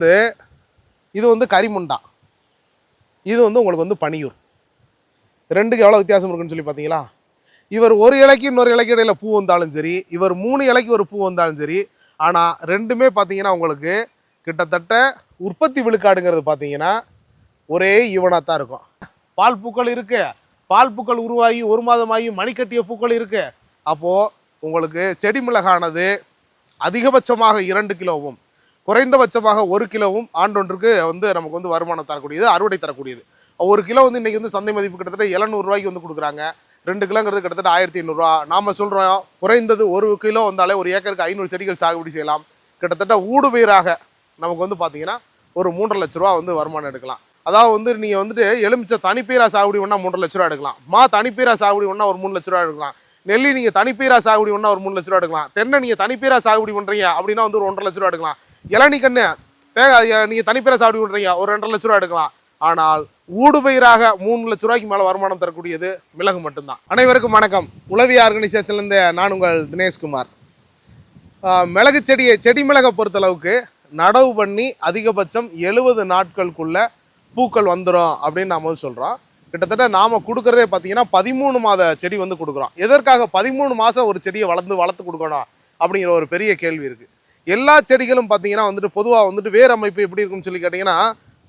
இது இது வந்து கரிமுண்டா. இது வந்து உங்களுக்கு வந்து பனியூர். ரெண்டுக்கு எவ்வளோ வித்தியாசம் இருக்குன்னு சொல்லி பார்த்தீங்களா? இவர் ஒரு இலைக்கு இன்னொரு இலைக்கு இடையில பூ வந்தாலும் சரி இவர் மூணு இலைக்கு ஒரு பூ வந்தாலும் சரி ஆனால் ரெண்டுமே பார்த்தீங்கன்னா உங்களுக்கு கிட்டத்தட்ட உற்பத்தி விழுக்காடுங்கிறது பார்த்தீங்கன்னா ஒரே ஈவனாக தான் இருக்கும். பால் பூக்கள் இருக்கு. பால் பூக்கள் உருவாகி ஒரு மாதமாகி மணிக்கட்டிய பூக்கள் இருக்கு. அப்போது உங்களுக்கு செடி மிளகானது அதிகபட்சமாக இரண்டு கிலோவும் குறைந்தபட்சமாக ஒரு கிலோவும் ஆண்டொன்றுக்கு வந்து நமக்கு வந்து வருமானம் தரக்கூடியது அறுவடை தரக்கூடியது. ஒரு கிலோ வந்து இன்றைக்கி வந்து சந்தை மதிப்பு கிட்டத்தட்ட எழுநூறுவாய்க்கு வந்து கொடுக்குறாங்க. ரெண்டு கிலோங்கிறது கிட்டத்தட்ட ஆயிரத்தி ஐநூறுரூவா நாம் சொல்கிறோம் குறைந்தது ஒரு கிலோ வந்தாலே ஒரு ஏக்கருக்கு ஐநூறு செடிகள் சாகுபடி செய்யலாம். கிட்டத்தட்ட ஊடுபயிராக நமக்கு வந்து பார்த்தீங்கன்னா ஒரு மூன்றரை லட்ச ரூபா வந்து வருமானம் எடுக்கலாம். அதாவது வந்து நீங்கள் வந்துட்டு எலுமிச்சை தனிப்பீரா சாகுபடி ஒன்றா மூன்றரை லட்ச ரூபா எடுக்கலாம். மா தனிப்பீரா சாகுபடி ஒன்றா ஒரு மூணு லட்ச ரூபா எடுக்கலாம். நெல்லி நீங்கள் தனிப்பீரா சாகுபடி ஒன்றா ஒரு மூணு லட்ச ரூபா எடுக்கலாம். தென்னை நீங்கள் தனிப்பீரா சாகுபடி பண்ணுறீங்க அப்படின்னா வந்து ஒரு ஒன்றரை லட்ச ரூபா எடுக்கலாம். இளநீ கண்ணு. தேங்காய் நீங்கள் தனிப்பயிரா சாப்பிட்டு விட்றீங்க ஒரு ரெண்டரை லட்ச ரூபா எடுக்கலாம். ஆனால் ஊடுபயிராக மூணு லட்ச ரூபாய்க்கு மேலே வருமானம் தரக்கூடியது மிளகு மட்டும்தான். அனைவருக்கும் வணக்கம். உளவி ஆர்கனைசேஷன்லேருந்து நான் உங்கள் தினேஷ்குமார். மிளகு செடியை செடி மிளகை பொறுத்தளவுக்கு நடவு பண்ணி அதிகபட்சம் எழுபது நாட்களுக்குள்ள பூக்கள் வந்துடும் அப்படின்னு நாம் வந்து சொல்கிறோம் கிட்டத்தட்ட நாம் கொடுக்குறதே பார்த்தீங்கன்னா பதிமூணு மாத செடி வந்து கொடுக்குறோம். எதற்காக பதிமூணு மாதம் ஒரு செடியை வளர்ந்து வளர்த்து கொடுக்கணும் அப்படிங்கிற ஒரு பெரிய கேள்வி இருக்குது எல்லா செடிகளும் பார்த்தீங்கன்னா வந்துட்டு பொதுவாக வந்துட்டு வேர் அமைப்பு எப்படி இருக்கும்னு சொல்லி கேட்டிங்கன்னா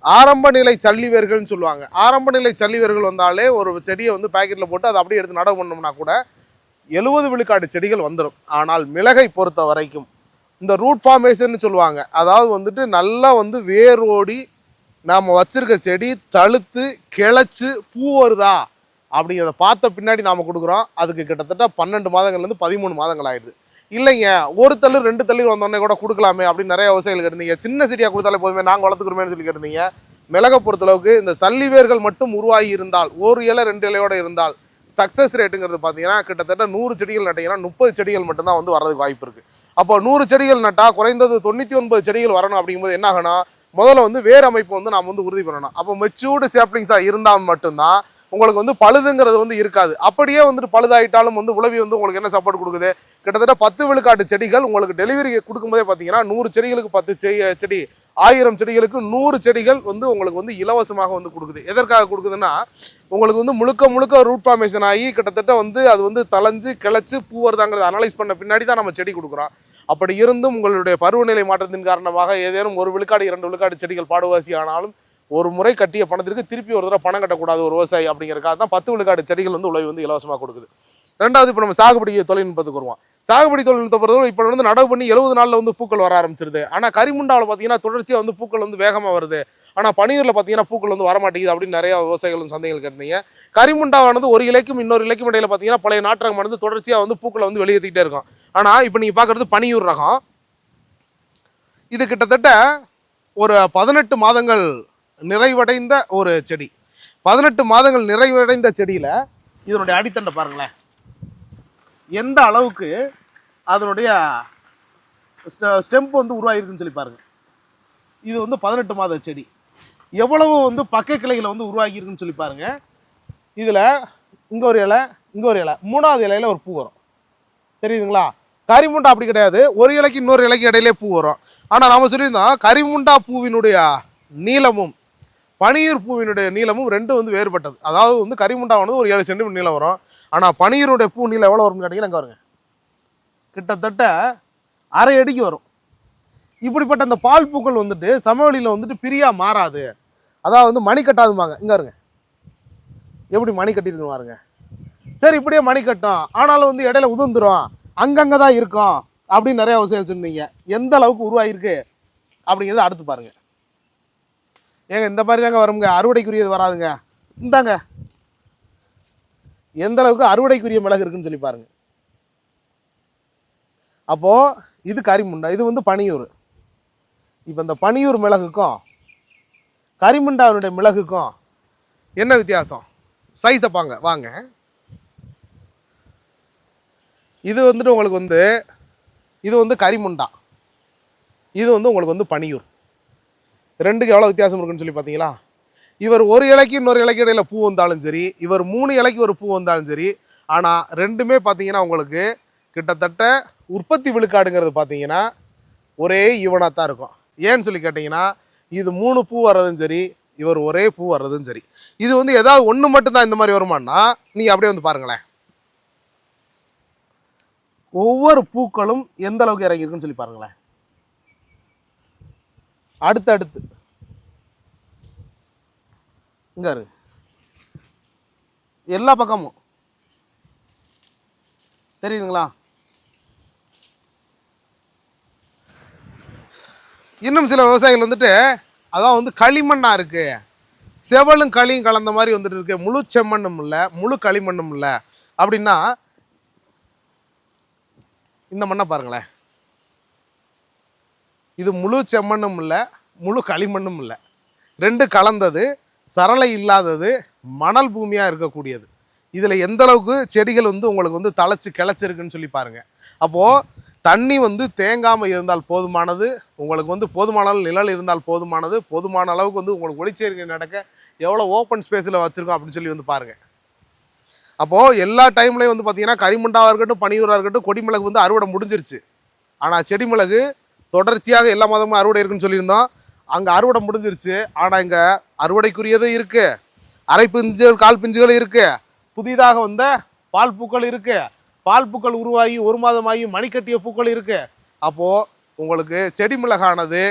ஆரம்ப நிலை சல்லி வேர்கள்னு சொல்லுவாங்க. ஆரம்ப நிலை சல்லி வேர்கள் வந்தாலே ஒரு செடியை வந்து பாக்கெட்டில் போட்டு அதை அப்படியே எடுத்து நடவு பண்ணோம்னா கூட எழுபது விழுக்காடு செடிகள் வந்துடும் ஆனால் மிளகை பொறுத்த வரைக்கும் இந்த ரூட் ஃபார்மேஷன் சொல்லுவாங்க. அதாவது வந்துட்டு நல்லா வந்து வேரோடி நாம் வச்சுருக்க செடி தழுத்து கிளச்சு பூ வருதா அப்படிங்கிறத பார்த்த பின்னாடி நாம் கொடுக்குறோம். அதுக்கு கிட்டத்தட்ட பன்னெண்டு மாதங்கள்லேருந்து பதிமூணு மாதங்கள் ஆயிடுது. இல்லைங்க ஒரு தள்ளு ரெண்டு தள்ளு வந்தோடனே கூட கொடுக்கலாமே அப்படின்னு நிறைய விவசாயிகள் கேட்டிருந்தீங்க. சின்ன செடியாக கொடுத்தாலே போதுமே நாங்கள் வளர்த்துக்கிறோமேனு சொல்லி கேட்டிருந்தீங்க. மிளகை பொறுத்தளவுக்கு இந்த சல்லிவேர்கள் மட்டும் உருவாகி இருந்தால் ஒரு இலை ரெண்டு இலையோடு இருந்தால் சக்ஸஸ் ரேட்டுங்கிறது பார்த்தீங்கன்னா கிட்டத்தட்ட நூறு செடிகள் நட்டிங்கன்னா முப்பது செடிகள் மட்டும்தான் வந்து வரதுக்கு வாய்ப்பு இருக்குது அப்போ நூறு செடிகள் நட்டால் குறைந்தது தொண்ணூற்றி ஒன்பது செடிகள் வரணும் அப்படிங்கும்போது என்ன ஆகணும் முதல்ல வந்து வேர் அமைப்பு வந்து நாம் வந்து உறுதி பண்ணணும். அப்போ மெச்சூர்டு சேப்ளிங்ஸாக இருந்தால் மட்டும்தான் உங்களுக்கு வந்து பழுதுங்கிறது வந்து இருக்காது. அப்படியே வந்துட்டு பழுதாயிட்டாலும் வந்து உழவி வந்து உங்களுக்கு என்ன சப்போர்ட் கொடுக்குது? கிட்டத்தட்ட பத்து விழுக்காட்டு செடிகள் உங்களுக்கு டெலிவரி கொடுக்கும்போதே பார்த்தீங்கன்னா நூறு செடிகளுக்கு பத்து செடி ஆயிரம் செடிகளுக்கு நூறு செடிகள் வந்து உங்களுக்கு வந்து இலவசமாக வந்து கொடுக்குது. எதற்காக கொடுக்குதுன்னா உங்களுக்கு வந்து முழுக்க முழுக்க ரூட் ஃபார்மேஷன் ஆகி கிட்டத்தட்ட வந்து அது வந்து தளைஞ்சு கிளச்சு பூ வருதாங்கிறத அனலைஸ் பண்ண பின்னாடி தான் நம்ம செடி கொடுக்குறோம். அப்படி இருந்தும் உங்களுடைய பருவநிலை மாற்றத்தின் காரணமாக ஏதேனும் ஒரு விழுக்காடு இரண்டு விழுக்காடு செடிகள் பாடுவாசி ஆனாலும் ஒரு முறை கட்டிய பணத்திற்கு திருப்பி ஒரு தடவை பணம் கட்டக்கூடாது ஒரு விவசாயி அப்படிங்கிறக்காக தான் பத்து விழுக்காடு செடிகள் வந்து உழவு வந்து இலவசமாக கொடுக்குது. ரெண்டாவது இப்போ நம்ம சாகுபடி தொழில்நுட்பத்துக்கு வருவோம். சாகுபடி தொழில்நுட்பத்தை பொறுத்தவரை இப்போ வந்து நடவு பண்ணி எழுபது நாளில் வந்து பூக்கள் வர ஆரம்பிச்சிருது. ஆனால் கரிமுண்டாவில் பார்த்தீங்கன்னா தொடர்ச்சியாக வந்து பூக்கள் வந்து வேகமாக வருது. ஆனால் பனியூரில் பார்த்தீங்கன்னா பூக்கள் வந்து வரமாட்டேங்குது அப்படின்னு நிறைய விவசாயிகள் சந்தைகள் கேட்டீங்க. கரிமுண்டாவானது ஒரு இலைக்கும் இன்னொரு இலைக்கும் இடையில பார்த்தீங்கன்னா பழைய நாற்றகமானது தொடர்ச்சியாக வந்து பூக்களை வந்து வெளியேற்றிக்கிட்டே இருக்கும். ஆனால் இப்போ நீங்கள் பார்க்குறது பனியூர் ரகம். இது கிட்டத்தட்ட ஒரு பதினெட்டு மாதங்கள் நிறைவடைந்த ஒரு செடி. பதினெட்டு மாதங்கள் நிறைவடைந்த செடியில் இதனுடைய அடித்தண்டை பாருங்களேன். எந்த அளவுக்கு அதனுடைய ஸ்டெம்ப் வந்து உருவாகிருக்குன்னு சொல்லி பாருங்கள் இது வந்து பதினெட்டு மாத செடி. எவ்வளவு வந்து பக்கை கிளைகளை வந்து உருவாகியிருக்குன்னு சொல்லி பாருங்கள் இதில் இங்கே ஒரு இலை இங்கே ஒரு இலை. மூணாவது இலையில ஒரு பூ வரும். தெரியுதுங்களா? கரிமுண்டா அப்படி கிடையாது. ஒரு இலைக்கு இன்னொரு இலைக்கு இடையிலே பூ வரும். ஆனால் நம்ம சொல்லியிருந்தோம் கரிமுண்டா பூவினுடைய நீளமும் பனியூர் பூவினுடைய நீளமும் ரெண்டும் வந்து வேறுபட்டது. அதாவது வந்து கரிமுண்டா வந்து ஒரு ஏழு சென்டிமீட்டர் நீளம் வரும். ஆனால் பனியருடைய பூ நீளம் எவ்வளோ வரும்னு கேட்டிங்கன்னா வருங்க கிட்டத்தட்ட அரை அடிக்கு வரும். இப்படிப்பட்ட அந்த பால் பூக்கள் வந்துட்டு சமவெளியில் வந்துட்டு பிரியா மாறாது. அதாவது வந்து மணி கட்டாதுமாங்க இங்கே வருங்க எப்படி மணி கட்டியிருக்குன்னு பாருங்க. சரி இப்படியே மணி கட்டும். ஆனாலும் வந்து இடையில உதிர்ந்துரும். அங்கங்கே தான் இருக்கும். அப்படின்னு நிறைய விஷயம் சொல்லியிருந்தீங்க எந்த அளவுக்கு உருவாகிருக்கு அப்படிங்கிறத அடுத்து பாருங்க. ஏங்க இந்த மாதிரி தாங்க வருங்க அறுவடைக்குரியது வராதுங்க. இந்தாங்க. எந்த அளவுக்கு அறுவடைக்குரிய மிளகு இருக்குன்னு சொல்லி பாருங்க. அப்போ இது கரிமுண்டா இது வந்து பனியூர் இப்போ இந்த பனியூர் மிளகுக்கும் கரிமுண்டாவினுடைய மிளகுக்கும் என்ன வித்தியாசம்? சைஸை பாங்க வாங்க. இது வந்துட்டு உங்களுக்கு வந்து இது வந்து கரிமுண்டா. இது வந்து உங்களுக்கு வந்து பனியூர். ரெண்டுக்கு எவ்வளோ வித்தியாசம் இருக்குன்னு சொல்லி பார்த்தீங்களா இவர் ஒரு இலைக்கு இன்னொரு இலைக்கு இடையில பூ வந்தாலும் சரி இவர் மூணு இலைக்கு ஒரு பூ வந்தாலும் சரி ஆனால் ரெண்டுமே பார்த்தீங்கன்னா உங்களுக்கு கிட்டத்தட்ட உற்பத்தி விழுக்காடுங்கிறது பார்த்தீங்கன்னா ஒரே ஈவனாக தான் இருக்கும். ஏன்னு சொல்லி கேட்டிங்கன்னா இது மூணு பூ வர்றதும் சரி இவர் ஒரே பூ வர்றதும் சரி. இது வந்து ஏதாவது ஒன்று மட்டும்தான் இந்த மாதிரி வருமானா நீங்கள் அப்படியே வந்து பாருங்களேன். ஒவ்வொரு பூக்களும் எந்த அளவுக்கு இறங்கியிருக்குன்னு சொல்லி பாருங்களேன். அடுத்து அடுத்து இங்கே இரு எல்லா பக்கமும். தெரியுதுங்களா? இன்னும் சில விவசாயிகள் வந்துட்டு அதான் வந்து களிமண்ணா இருக்குது செவலும் களியும் கலந்த மாதிரி வந்துட்டு இருக்கு. முழு செம்மண்ணும் இல்லை முழு களிமண்ணும் இல்லை. அப்படின்னா இந்த மண்ணை பாருங்களேன். இது முழு செம்மண்ணும் இல்லை முழு களிமண்ணும் இல்லை. ரெண்டு கலந்தது சரளை இல்லாதது மணல் பூமியாக இருக்கக்கூடியது. இதில் எந்த அளவுக்கு செடிகள் வந்து உங்களுக்கு வந்து தழைச்சி கிளச்சிருக்குன்னு சொல்லி பாருங்கள் அப்போது தண்ணி வந்து தேங்காமல் இருந்தால் போதுமானது உங்களுக்கு வந்து போதுமான அளவு நிழல் இருந்தால் போதுமானது போதுமான அளவுக்கு வந்து உங்களுக்கு ஒளிச்சேர்க்கை நடக்க எவ்வளோ ஓப்பன் ஸ்பேஸில் வச்சுருக்கோம் அப்படின்னு சொல்லி வந்து பாருங்கள் அப்போது எல்லா டைம்லேயும் வந்து பார்த்திங்கன்னா கரிமண்டாவாக இருக்கட்டும் பனியூராக இருக்கட்டும் கொடிமிளகு வந்து அறுவடை முடிஞ்சிருச்சு. ஆனால் செடி மிளகு தொடர்ச்சியாக எல்லா மாதமும் அறுவடை இருக்குன்னு சொல்லியிருந்தோம். அங்கே அறுவடை முடிஞ்சிருச்சு. ஆனால் இங்கே அறுவடைக்குரியதும் இருக்குது அரை பிஞ்சுகள் கால் பிஞ்சுகள் இருக்குது புதிதாக வந்த பால் பூக்கள் இருக்குது பால் பூக்கள் உருவாகி ஒரு மாதமாகி மணிக்கட்டிய பூக்கள் இருக்குது அப்போது உங்களுக்கு செடி மிளகானது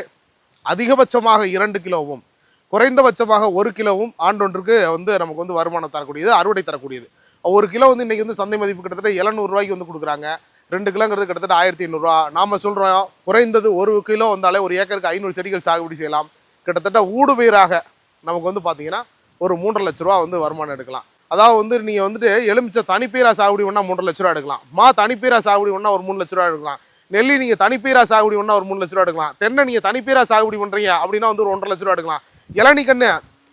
அதிகபட்சமாக இரண்டு கிலோவும் குறைந்தபட்சமாக ஒரு கிலோவும் ஆண்டொன்றுக்கு வந்து நமக்கு வந்து வருமானம் தரக்கூடியது அறுவடை தரக்கூடியது. ஒரு கிலோ வந்து இன்றைக்கி வந்து சந்தை மதிப்பு கிட்டத்தட்ட எழுநூறுவாய்க்கு வந்து கொடுக்குறாங்க. ரெண்டு கிலோங்கிறது கிட்டத்தட்ட ஆயிரத்தி ஐநூறுரூவா நாம் சொல்கிறோம் குறைந்தது ஒரு கிலோ வந்தாலே ஒரு ஏக்கருக்கு ஐநூறு செடிகள் சாகுபடி செய்யலாம். கிட்டத்தட்ட ஊடுபயிராக நமக்கு வந்து பார்த்தீங்கன்னா ஒரு மூன்றரை லட்ச ரூபா வந்து வருமானம் எடுக்கலாம். அதாவது வந்து நீங்கள் வந்துட்டு எலுமிச்சை தனிப்பீரா சாகுபடி ஒன்றா மூன்றரை லட்ச ரூபா எடுக்கலாம். மா தனிப்பீரா சாகுபடி ஒன்றா ஒரு மூணு லட்ச ரூபா எடுக்கலாம். நெல்லி நீங்கள் தனிப்பீரா சாகுபடி ஒன்றா ஒரு மூணு லட்ச ரூபா எடுக்கலாம். தென்னை நீங்கள் தனிப்பீரா சாகுபடி பண்ணுறீங்க அப்படின்னா வந்து ஒரு ஒன்றரை லட்ச ரூபா எடுக்கலாம். இளநீ கண்ணு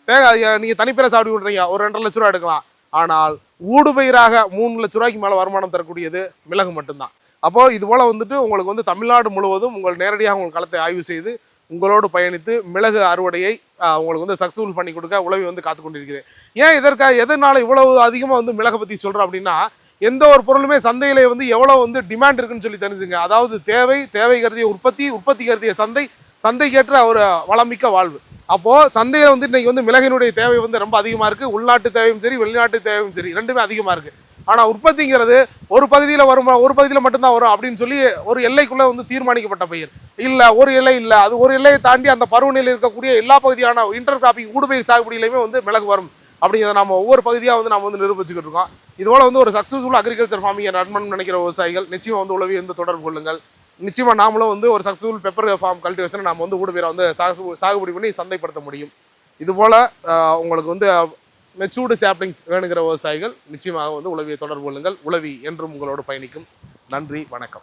தேங்காய் நீங்கள் தனிப்பீரா சாகுபடி பண்ணுறீங்க ஒரு ரெண்டரை லட்ச ரூபா எடுக்கலாம். ஆனால் ஊடுபயிராக மூணு லட்ச ரூபாய்க்கு மேலே வருமானம் தரக்கூடியது மிளகு மட்டும்தான். அப்போது இது போல் வந்துட்டு உங்களுக்கு வந்து தமிழ்நாடு முழுவதும் உங்கள் நேரடியாக உங்கள் களத்தை ஆய்வு செய்து உங்களோடு பயணித்து மிளகு அறுவடையை உங்களுக்கு வந்து சக்ஸஸ்ஃபுல் பண்ணி கொடுக்க உழவி வந்து காத்து கொண்டிருக்கிறேன். ஏன் இதற்காக எதனால் இவ்வளவு அதிகமாக வந்து மிளகை பற்றி சொல்கிறோம் அப்படின்னா எந்த ஒரு பொருளுமே சந்தையில் வந்து எவ்வளோ வந்து டிமாண்ட் இருக்குன்னு சொல்லி தெரிஞ்சுங்க. அதாவது தேவை தேவை கருதிய உற்பத்தி உற்பத்தி கருதிய சந்தை சந்தைக்கேற்ற ஒரு வளமிக்க வாழ்வு. அப்போது சந்தையில் வந்து இன்றைக்கி வந்து மிளகினுடைய தேவை வந்து ரொம்ப அதிகமாக இருக்குது உள்நாட்டு தேவையும் சரி வெளிநாட்டு தேவையும் சரி ரெண்டுமே அதிகமாக இருக்குது ஆனால் உற்பத்திங்கிறது ஒரு பகுதியில் வரும் ஒரு பகுதியில் மட்டும்தான் வரும் அப்படின்னு சொல்லி ஒரு எல்லைக்குள்ளே வந்து தீர்மானிக்கப்பட்ட பயிர். இல்லை ஒரு எல்லை இல்லை. அது ஒரு எல்லையை தாண்டி அந்த பருவநிலையில் இருக்கக்கூடிய எல்லா பகுதியான இன்டர் கிராப்பிங் ஊடுபயிர் சாகுபடியிலையுமே வந்து மிளகு வரும் அப்படிங்கிறத நம்ம ஒவ்வொரு பகுதியாக வந்து நம்ம வந்து நிரூபிச்சுக்கிட்டு இருக்கோம். இதுபோல் வந்து ஒரு சக்ஸஸ்ஃபுல் அக்ரிகல்ச்சர் ஃபார்மிங்கை நண்பன் நினைக்கிற விவசாயிகள் நிச்சயம் வந்து உழவி வந்து தொடர்பு கொள்ளுங்கள். நிச்சயமாக நாமளும் வந்து ஒரு சக்ஸஸ்ஃபுல் பெப்பர் ஃபார்ம் கல்டிவேஷனை நம்ம வந்து ஊடுபயிரை வந்து சாகு- சாகுபடி பண்ணி சந்தைப்படுத்த முடியும். இதுபோல் உங்களுக்கு வந்து மெச்சூர்டு சாப்ளிங்ஸ் வேணுங்கிற விவசாயிகள் நிச்சயமாக வந்து உளவியை தொடர்பு கொள்ளுங்கள். உளவி என்றும் உங்களோடு பயணிக்கும். நன்றி வணக்கம்.